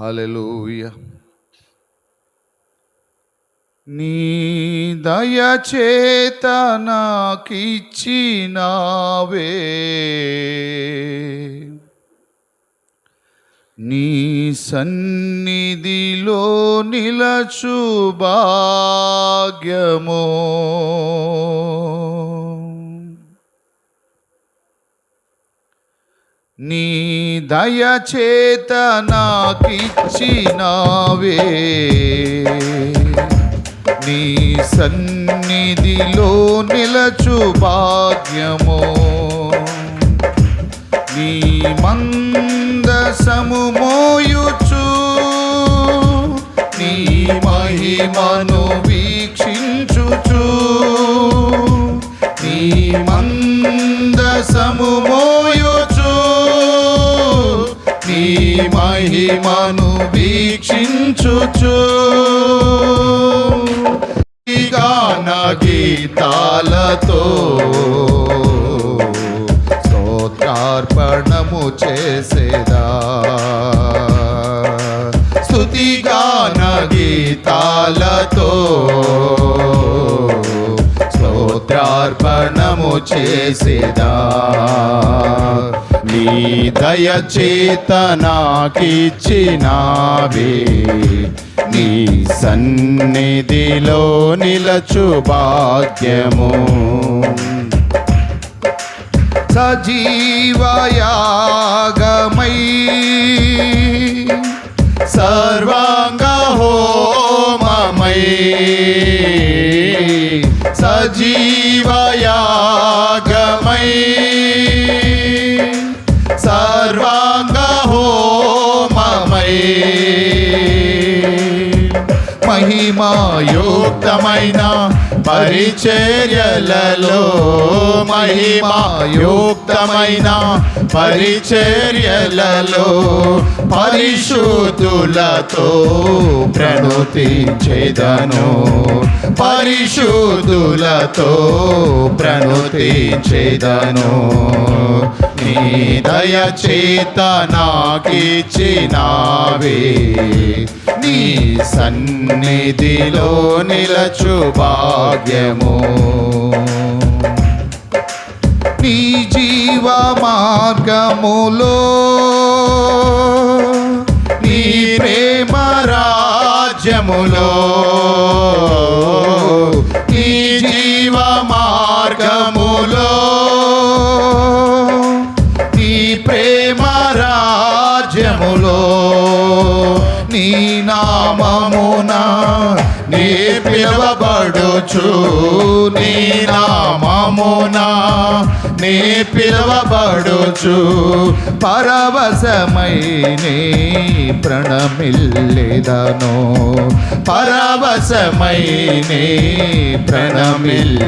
Hallelujah నీ దయచేత నాకిచ్చినావే. నీ సన్నిధిలో నిలచు భాగ్యమో. నీ దయచేత నాకిచ్చినావే. నీ సన్నిధిలో నిలచు భాగ్యమో. నీ మందసము మోయుచు. నీ మహిమను వీక్షించుచు. నీ మంద మహిమను వీక్షించుచు. గాన గీతాలతో స్తోత్రార్పణము చేసేదా. స్తుతిగాన గీతాలతో స్తోత్రార్పణము చేసేదా? నీ దయచేత నాకిచ్చినావే. నీ సన్నిధిలో నిలచు భాగ్యము. సజీవయాగమై సర్వాంగ హోమమై సజీవయాగమై మహిమాయుక్తమైన పరిచర్యలలో మహిమాయుక్తమైన పరిచర్యలలో పరిశుద్ధులతో ప్రణుతించేదను. పరిశుద్ధులతో ప్రణుతించేదను. నీ దయచేత నాకిచ్చినావే నీ సన్నిధిలో నిలచు భాగ్యము. నీ జీవ మార్గములో నీ ప్రేమ రాజ్యములో పిలవబడుచు నీ నామమున నీ పిలవబడుచు. పరవశమై నీ ప్రణమిల్లేదను. పరవశమై నీ ప్రణమిల్లేదను.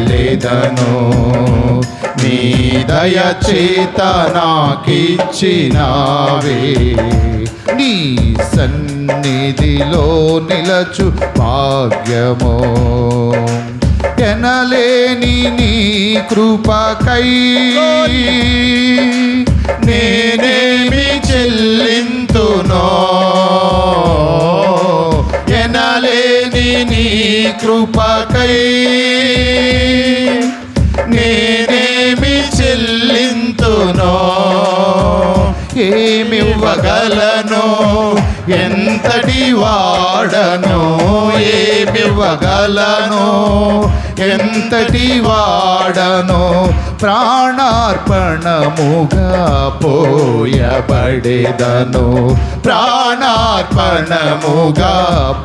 నీ దయచేత నాకిచ్చినావే. నీ సన్నిధిలో నిలచు భాగ్యమో. ఎనలేని నీ కృపకై నేనేమి చెల్లింతునో. ఎనలేని నీ కృపకై నేనేమి చెల్లింతునో. ఏమివ్వగలనో? ఎంతటి వాడను ఏమివ్వగలను? ఎంతటి వాడను ప్రాణార్పణముగా పోయబడేదను. ప్రాణార్పణముగా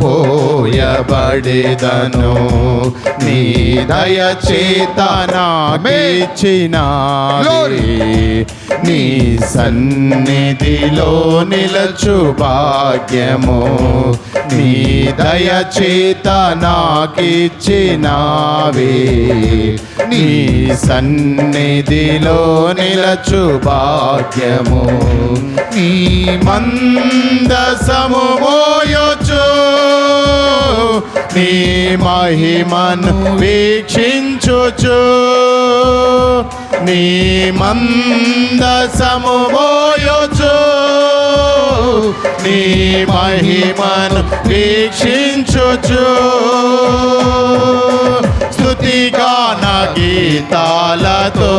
పోయబడేదను నీ దయచేత నాకిచ్చినా నీ సన్నిధిలో నిలచు భాగ్యము. నీ దయచేత నాకిచ్చినావే. నీ సన్నిధిలో నిలచు భాగ్యము. నీ మందసము మోయొచ్చు నీ మహిమను వీక్షించుచు. నీ మందసము మోయొచ్చు నీ మహిమను వీక్షించుచు. స్తుతిగాన గీతాలతో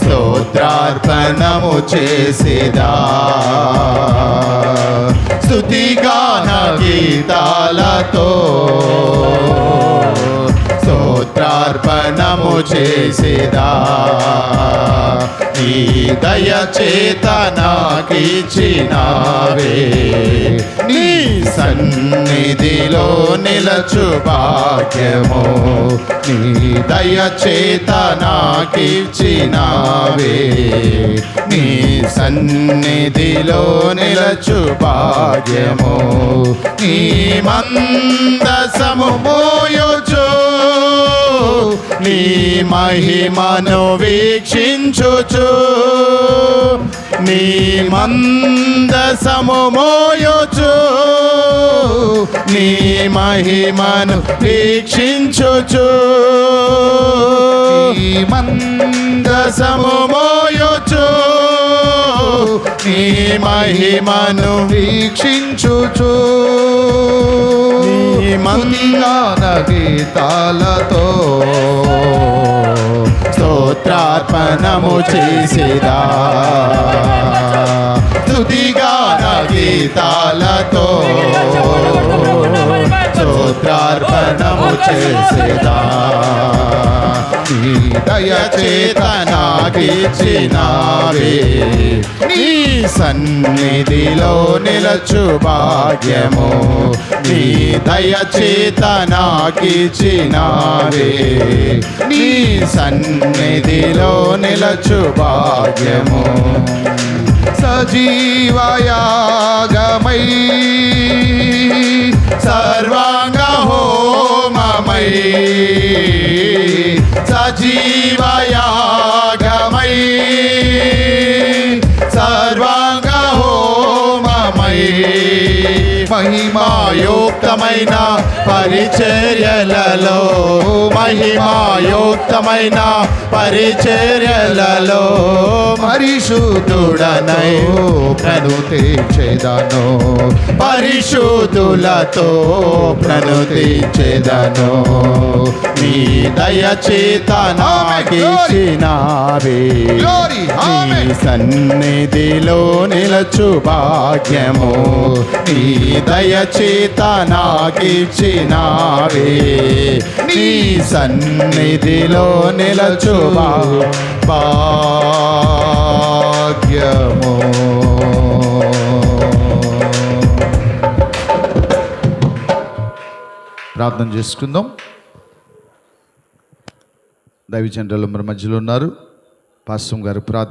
స్తోత్రార్పణము చేసేదా. స్తుతిగాన గీతాలతో స్తోత్రార్పణము చేసేదా? నీ దయ చేత నీ సన్నిధిలో నిలచు భాగ్యము. నీ దయ చేత నీ సన్నిధిలో నిలచు భాగ్యము. నీ మందసము మోయుచు. నీ మహిమను వీక్షించుచు. నీ మందసము మోయుచు. నీ మహిమను వీక్షించుచు. నీ మందసము మోయుచు. నీ మహిమను వీక్షించుచు. నీ మందాన గీతాలతో స్తోత్రార్పణము చేసేదా తుదిగాన గీతాలతో స్తోత్రార్పణము చేసేదా నీ దయ నాకిచ్చినావే నీ సన్నిధిలో నిలచు భాగ్యము. నీ దయచేత నాకిచ్చినావే. నీ సన్నిధిలో నిలచు భాగ్యము. సజీవయాగమై సర్వాంగ హోమమై సజీవయా మహిమాయుక్తమైన పరిచర్యలలో మహిమాయుక్తమైన పరిచర్యలలో పరిశుద్ధుడనై ప్రను తీర్చేదను పరిశుద్ధులతో ప్రణుతించెదను నీ దయచేత నాకిచ్చినావే. నీ సన్నిధిలో నిలచు భాగ్యము. నీ దయచేత నాకిచ్చినావే. నీ సన్నిధిలో నిలచు భాగ్యము. ప్రార్థన చేసుకుందాం. దైవజనరలు మరి మధ్యలో ఉన్నారు. పాస్వం గారు ప్రార్థన